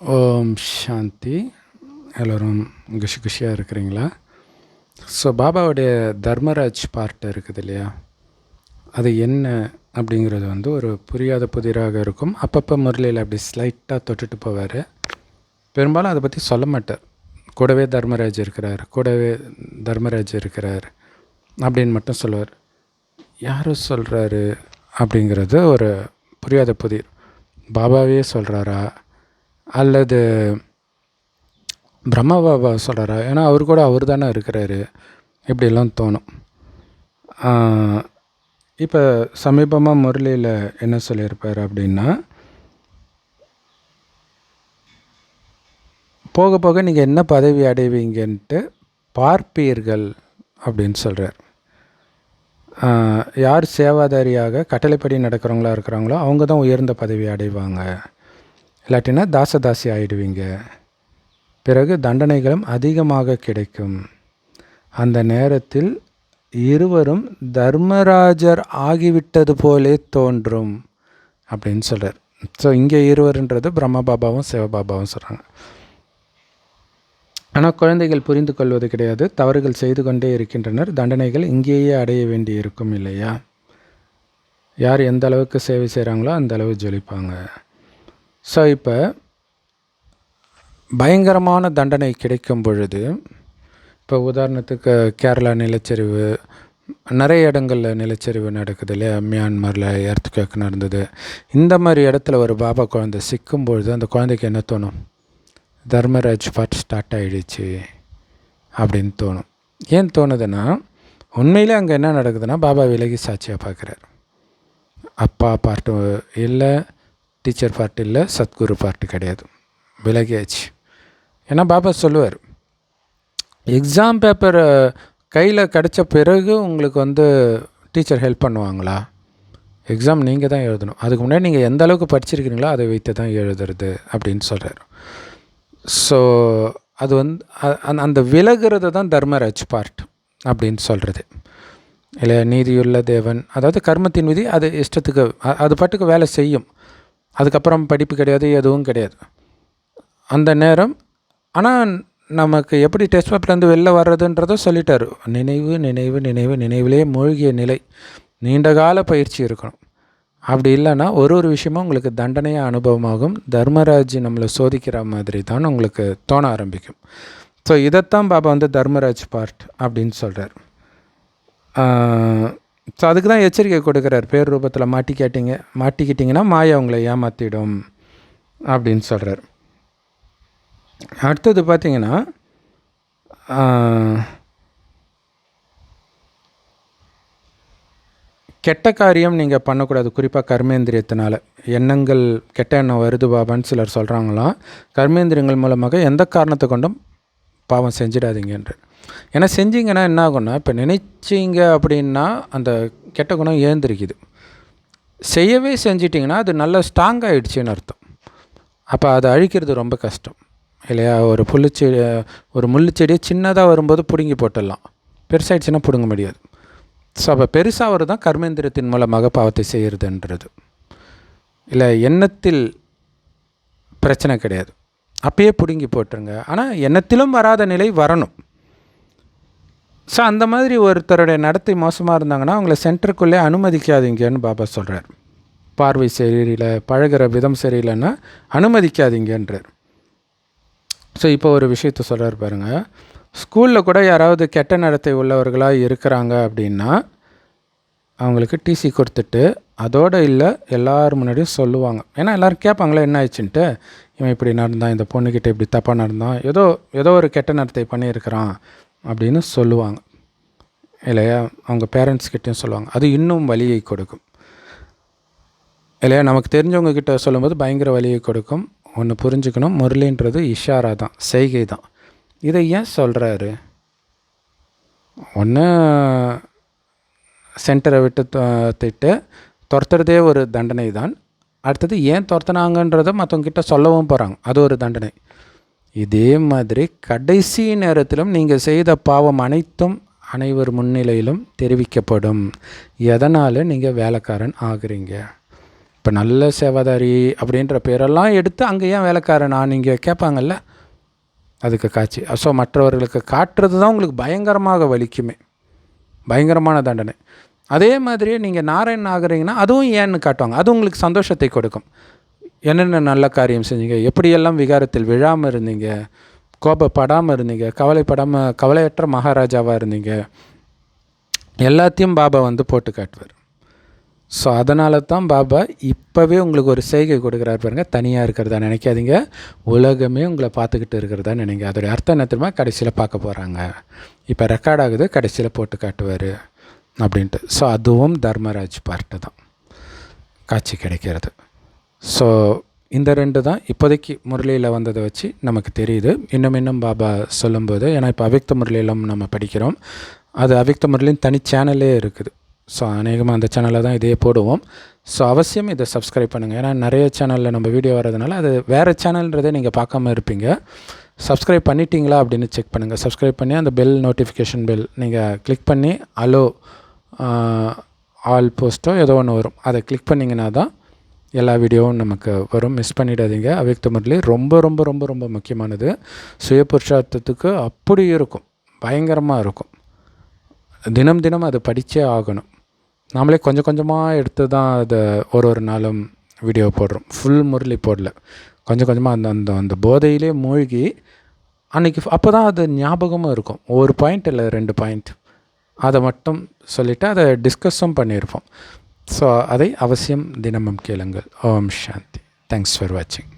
ஓம் சாந்தி. எல்லோரும் குஷி குஷியாக இருக்கிறீங்களா? ஸோ பாபாவுடைய தர்மராஜ் பார்ட் இருக்குது இல்லையா? அது என்ன அப்படிங்கிறது வந்து ஒரு புரியாத புதிராக இருக்கும். அப்பப்போ முரளியில் அப்படி ஸ்லைட்டாக தொட்டுட்டு போவார். பெரும்பாலும் அதை பற்றி சொல்ல மாட்டார். கூடவே தர்மராஜ் இருக்கிறார் கூடவே தர்மராஜ் இருக்கிறார் அப்படின்னு மட்டும் சொல்லுவார். யார் சொல்கிறாரு அப்படிங்கிறது ஒரு புரியாத புதிர். பாபாவே சொல்கிறாரா அல்லது பிரம்ம பாபா சொல்கிறாரா ஏன்னா அவர் கூட அவர் தானே இருக்கிறாரு. இப்படிலாம் தோணும். இப்போ சமீபமாக முரளியில் என்ன சொல்லியிருப்பார் அப்படின்னா போக போக நீங்கள் என்ன பதவி அடைவீங்கன்ட்டு பார்ப்பீர்கள் அப்படின்னு சொல்கிறார் யார் சேவாதாரியாக கட்டளைப்படி நடக்கிறவங்களா இருக்கிறாங்களோ அவங்க தான் உயர்ந்த பதவி அடைவாங்க. இல்லாட்டினா தாசதாசி ஆயிடுவீங்க. பிறகு தண்டனைகளும் அதிகமாக கிடைக்கும். அந்த நேரத்தில் இருவரும் தர்மராஜர் ஆகிவிட்டது போலே தோன்றும் அப்படின்னு சொல்கிறார் ஸோ இங்கே இருவருன்றது பிரம்மபாபாவும் சிவபாபாவும் சொல்கிறாங்க ஆனால் குழந்தைகள் புரிந்து கொள்வது கிடையாது. தவறுகள் செய்து கொண்டே இருக்கின்றனர். தண்டனைகள் இங்கேயே அடைய வேண்டி இருக்கும் இல்லையா? யார் எந்த அளவுக்கு சேவை செய்கிறாங்களோ அந்த அளவு ஜொலிப்பாங்க. ஸோ இப்போ பயங்கரமான தண்டனை கிடைக்கும் பொழுது இப்போ உதாரணத்துக்கு கேரளா நிலச்சரிவு நிறைய இடங்களில் நிலச்சரிவு நடக்குது இல்லையா? மியான்மரில் எர்த்துக்கேக் நடந்தது. இந்த மாதிரி இடத்துல ஒரு பாபா குழந்தை சிக்கும் பொழுது அந்த குழந்தைக்கு என்ன தோணும்? தர்மராஜ் பாட் ஸ்டார்ட் ஆகிடுச்சு அப்படின்னு தோணும். ஏன் தோணுதுன்னா உண்மையிலே அங்கே என்ன நடக்குதுன்னா பாபா விலகி சாட்சியாக பார்க்குறாரு. அப்பா பாட்டு இல்லை டீச்சர் பார்ட்டி இல்லை சத்குரு பார்ட்டு கிடையாது. விலகியாச்சு. ஏன்னா பாபா சொல்லுவார் எக்ஸாம் பேப்பர் கையில் கிடச்ச பிறகு உங்களுக்கு வந்து டீச்சர் ஹெல்ப் பண்ணுவாங்களா? எக்ஸாம் நீங்கள் தான் எழுதணும். அதுக்கு முன்னாடி நீங்கள் எந்த அளவுக்கு படிச்சிருக்கிறீங்களோ அதை வைத்து தான் எழுதுறது அப்படின்னு சொல்கிறார் ஸோ அது வந்து அந்த விலகிறது தான் தர்மராஜ் பார்ட் அப்படின்னு சொல்கிறது இல்லை நீதியுள்ள தேவன். அதாவது கர்மத்தின் விதி அது இஷ்டத்துக்கு அது பாட்டுக்கு வேலை செய்யும். அதுக்கப்புறம் படிப்பு கிடையாது எதுவும் கிடையாது. அந்த நேரம் ஆனால் நமக்கு எப்படி டெஸ்ட் பேப்பர்லேருந்து வெளில வர்றதுன்றதோ சொல்லிட்டார். நினைவு நினைவு நினைவு நினைவிலே மூழ்கிய நிலை. நீண்ட கால பயிற்சி இருக்கணும். அப்படி இல்லைன்னா ஒரு ஒரு விஷயமும் உங்களுக்கு தண்டனையாக அனுபவமாகும். தர்மராஜ் நம்மளை சோதிக்கிற மாதிரி தான் உங்களுக்கு தோண ஆரம்பிக்கும். ஸோ இதைத்தான் பாபா வந்து தர்மராஜ் பார்ட் அப்படின்னு சொல்கிறார் ஸோ அதுக்கு தான் எச்சரிக்கை கொடுக்குறார். பேர் ரூபத்தில் மாட்டிக்காட்டிங்க மாட்டிக்கிட்டிங்கன்னா மாயா உங்களை ஏமாற்றிடும் அப்படின்னு சொல்கிறார் அடுத்தது பார்த்திங்கன்னா கெட்ட காரியம் நீங்கள் பண்ணக்கூடாது. குறிப்பாக கர்மேந்திரியத்தினால. எண்ணங்கள் கெட்ட எண்ணம் வருது பாபான்னு சிலர் சொல்கிறாங்களாம் கர்மேந்திரியங்கள் மூலமாக எந்த காரணத்தை கொண்டும் பாவம் செஞ்சிடாதீங்கன்ற ஏன்னா செஞ்சீங்கன்னா என்ன ஆகும்னா இப்போ நினைச்சிங்க அப்படின்னா அந்த கெட்ட குணம் ஏந்திருக்குது. செய்யவே செஞ்சிட்டிங்கன்னா அது நல்லா ஸ்ட்ராங் ஆகிடுச்சின்னு அர்த்தம். அப்போ அதை அழிக்கிறது ரொம்ப கஷ்டம். இல்லையா? ஒரு புல்லுச்செடி ஒரு முள்ளுச்செடியை சின்னதாக வரும்போது பிடுங்கி போட்டுடலாம். பெருசாகிடுச்சுன்னா பிடுங்க முடியாது. ஸோ அப்போ பெருசாகிறது தான் கர்மேந்திரத்தின் மூலமாக பாவத்தை செய்கிறதுன்றது இல்லை எண்ணத்தில் பிரச்சனை கிடையாது. அப்பயே பிடுங்கி போட்டுருங்க. ஆனால் எண்ணத்திலும் வராத நிலை வரணும். ஸோ அந்த மாதிரி ஒருத்தருடைய நடத்தை மோசமாக இருந்தாங்கன்னா அவங்கள சென்டருக்குள்ளே அனுமதிக்காதீங்கன்னு பாபா சொல்கிறார் பார்வை சரியில்லை பழகிற விதம் சரியில்லைன்னா அனுமதிக்காதீங்கன்றார். ஸோ இப்போ ஒரு விஷயத்த சொல்கிறார் பாருங்கள் ஸ்கூலில் கூட யாராவது கெட்ட நடத்தை உள்ளவர்களாக இருக்கிறாங்க அப்படின்னா அவங்களுக்கு டிசி கொடுத்துட்டு அதோடு இல்லை எல்லோரும் முன்னாடியும் சொல்லுவாங்க. ஏன்னா எல்லோரும் கேட்பாங்களே என்ன ஆயிடுச்சுன்ட்டு? இவன் இப்படி நடந்தான் இந்த பொண்ணுக்கிட்ட இப்படி தப்பாக நடந்தான் ஏதோ ஏதோ ஒரு கெட்ட நடத்தை பண்ணியிருக்கிறான் அப்படின்னு சொல்லுவாங்க. இல்லையா? அவங்க பேரண்ட்ஸ்கிட்டையும் சொல்லுவாங்க. அது இன்னும் வலியை கொடுக்கும். இல்லையா? நமக்கு தெரிஞ்சவங்க கிட்ட சொல்லும்போது பயங்கர வலியை கொடுக்கும். ஒன்று புரிஞ்சுக்கணும். முரளின்றது இஷாரா தான் செய்கை தான். இதை ஏன் சொல்கிறாரு ஒன்று சென்டரை விட்டு திட்டு துரத்துறதே ஒரு தண்டனை தான். அடுத்தது ஏன் துரத்துனாங்கன்றதை மற்றவங்கிட்ட சொல்லவும் போகிறாங்க அது ஒரு தண்டனை. இதே மாதிரி கடைசி நேரத்திலும் நீங்கள் செய்த பாவம் அனைத்தும் அனைவர் முன்னிலையிலும் தெரிவிக்கப்படும். எதனால் நீங்கள் வேலைக்காரன் ஆகுறீங்க? இப்போ நல்ல சேவாதாரி அப்படின்ற பேரெல்லாம் எடுத்து அங்கே ஏன் வேலைக்காரனா? நீங்கள் கேட்பாங்கல்ல? அதுக்கு காட்சி. ஸோ மற்றவர்களுக்கு காட்டுறது தான் உங்களுக்கு பயங்கரமாக வலிக்குமே. பயங்கரமான தண்டனை. அதே மாதிரியே நீங்கள் நாராயணன் ஆகுறீங்கன்னா அதுவும் ஏன்னு காட்டுவாங்க. அது உங்களுக்கு சந்தோஷத்தை கொடுக்கும். என்னென்ன நல்ல காரியம் செஞ்சீங்க? எப்படியெல்லாம் விகாரத்தில் விழாமல் இருந்தீங்க? கோபப்படாமல் இருந்தீங்க? கவலைப்படாமல் கவலையற்ற மகாராஜாவாக இருந்தீங்க? எல்லாத்தையும் பாபா வந்து போட்டு காட்டுவார். ஸோ அதனால தான் பாபா இப்போவே உங்களுக்கு ஒரு செய்கை கொடுக்குறாரு பாருங்கள் தனியாக இருக்கிறதா நினைக்காதீங்க. உலகமே உங்களை பார்த்துக்கிட்டு இருக்கிறதா நினைங்க. அதோடைய அர்த்தம் என்ன தெரியுமா? கடைசியில் பார்க்க போகிறாங்க இப்போ ரெக்கார்ட் ஆகுது. கடைசியில் போட்டு காட்டுவார். அப்படின்ட்டு. ஸோ அதுவும் தர்மராஜ் பார்ட்டு தான். காட்சி கிடைக்கிறது. ஸோ இந்த ரெண்டு தான் இப்போதைக்கு முரளியில் வந்ததை வச்சு நமக்கு தெரியுது. இன்னும் இன்னும் பாபா சொல்லும்போது ஏன்னா இப்போ அவிக்த முரளியிலும் நம்ம படிக்கிறோம். அது அவிக்த முரளின் தனி சேனலே இருக்குது. ஸோ அநேகமாக அந்த சேனலில் தான் இதையே போடுவோம். ஸோ அவசியம் இதை சப்ஸ்கிரைப் பண்ணுங்கள் ஏன்னா நிறைய சேனலில் நம்ம வீடியோ வரதுனால அது வேறு சேனல்ன்றதை நீங்கள் பார்க்காம இருப்பீங்க. சப்ஸ்கிரைப் பண்ணிட்டீங்களா அப்படின்னு செக் பண்ணுங்கள் சப்ஸ்கிரைப் பண்ணி அந்த பெல் நோட்டிஃபிகேஷன் பெல் நீங்கள் கிளிக் பண்ணி அலோ ஆல் போஸ்ட்டோ ஏதோ ஒன்று வரும். அதை கிளிக் பண்ணிங்கன்னா தான் எல்லா வீடியோவும் நமக்கு வரும். மிஸ் பண்ணிடாதீங்க. அவ்யக்த முரளி ரொம்ப ரொம்ப ரொம்ப ரொம்ப முக்கியமானது. சுய புருஷார்த்தத்துக்கு அப்படி இருக்கும். பயங்கரமாக இருக்கும். தினம் தினம் அதை படித்தே ஆகணும். நாமளே கொஞ்சம் கொஞ்சமாக எடுத்து தான் அதை ஒரு ஒரு நாளும் வீடியோ போடுறோம். ஃபுல் முரளி போடல. கொஞ்சம் கொஞ்சமாக அந்த அந்த அந்த போதையிலே மூழ்கி அன்றைக்கி அப்போ தான் அது ஞாபகமும் இருக்கும். ஒரு பாயிண்ட் இல்லை ரெண்டு பாயிண்ட் அதை மட்டும் சொல்லிவிட்டு அதை டிஸ்கஸும் பண்ணியிருப்போம். ஸோ அதை அவசியம் தினமும் கேளுங்கள். ஓம் சாந்தி. தேங்க்ஸ் ஃபார் வாட்சிங்